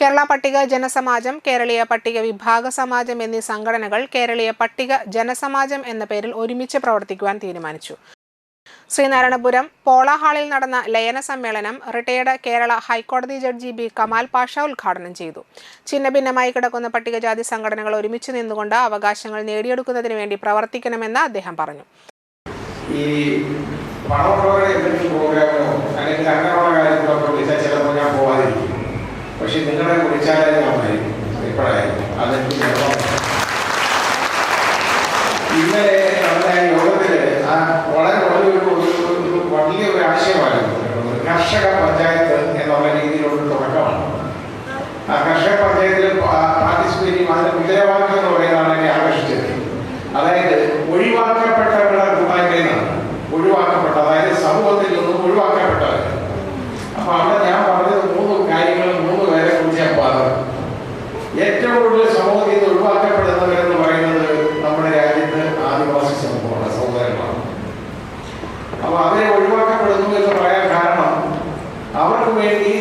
കേരള പട്ടിക ജനസമാജം കേരളീയ പട്ടിക വിഭാഗ സമാജം എന്നീ സംഘടനകൾ കേരളീയ പട്ടിക ജനസമാജം എന്ന പേരിൽ ഒരുമിച്ച് പ്രവർത്തിക്കുവാൻ തീരുമാനിച്ചു. ശ്രീനാരായണപുരം പോള ഹാളിൽ നടന്ന ലയന സമ്മേളനം റിട്ടയർഡ് കേരള ഹൈക്കോടതി ജഡ്ജി ബി. കമാൽ പാഷ ഉദ്ഘാടനം ചെയ്തു. ഛിന്നഭിന്നമായി കിടക്കുന്ന പട്ടികജാതി സംഘടനകൾ ഒരുമിച്ച് നിന്നുകൊണ്ട് അവകാശങ്ങൾ നേടിയെടുക്കുന്നതിന് വേണ്ടി പ്രവർത്തിക്കണമെന്ന് അദ്ദേഹം പറഞ്ഞു. ഈ എന്തെങ്കിലും പക്ഷെ നിങ്ങളെ വിളിച്ചാലേ ഇന്നലെ നമ്മുടെ യോഗത്തിൽ ആ വളരെ വലിയൊരു ഒരു- ഒരു വലിയ ഒരു ആശയമായിരുന്നു. കർഷക പഞ്ചായത്ത് എന്നുള്ള രീതിയിലുള്ള തുടക്കമാണ്. ആ കർഷക പഞ്ചായത്തിൽ പാർട്ടിസിപ്പേറ്റ് ചെയ്യും മുദ്രാവാക്യം എന്ന് പറയുന്നതാണ് എന്നെ ആകർഷിച്ചത്. അതായത് ഒഴിവാക്കപ്പെട്ടവരുടെ കൂട്ടായ്മയെന്നാണ്. ഒഴിവാക്കപ്പെട്ട അതായത് സമൂഹത്തിൽ നിന്നും ഒഴിവാക്കപ്പെട്ടവർ. അപ്പൊ അവിടെ കൂടുതൽ സമൂഹത്തിൽ നിന്ന് ഒഴിവാക്കപ്പെടുന്നവരെന്ന് പറയുന്നത് നമ്മുടെ രാജ്യത്ത് ആദിവാസി സമൂഹമാണ് സഹോദരങ്ങളാണ്. അപ്പൊ അവരെ ഒഴിവാക്കപ്പെടുന്നു എന്ന് പറയാൻ കാരണം അവർക്ക് വേണ്ടി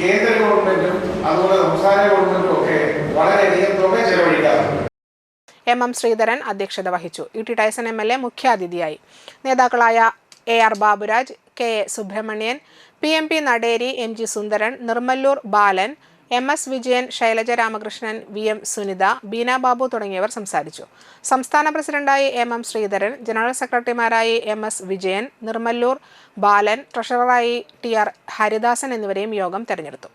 കേന്ദ്ര ഗവൺമെന്റും അതുപോലെ സംസ്ഥാന ഗവൺമെന്റും ഒക്കെ വളരെയധികം തുക ചെലവഴിക്കാറുണ്ട്. എം എം ശ്രീധരൻ അധ്യക്ഷത വഹിച്ചു. E T Tyson M L A മുഖ്യാതിഥിയായി. നേതാക്കളായ A R Baburaj K A Subrahmanian P M P Naderi M G Sundaran Nirmalloor Balan M S Vijayan Shailaja Ramakrishnan V M Sunitha Beena Babu തുടങ്ങിയവർ സംസാരിച്ചു. സംസ്ഥാന പ്രസിഡന്റായി M M Sreedharan general സെക്രട്ടറിമാരായി M S Vijayan Nirmallur Balan ട്രഷററായി T R Haridasan എന്നിവരെയും യോഗം തെരഞ്ഞെടുത്തു.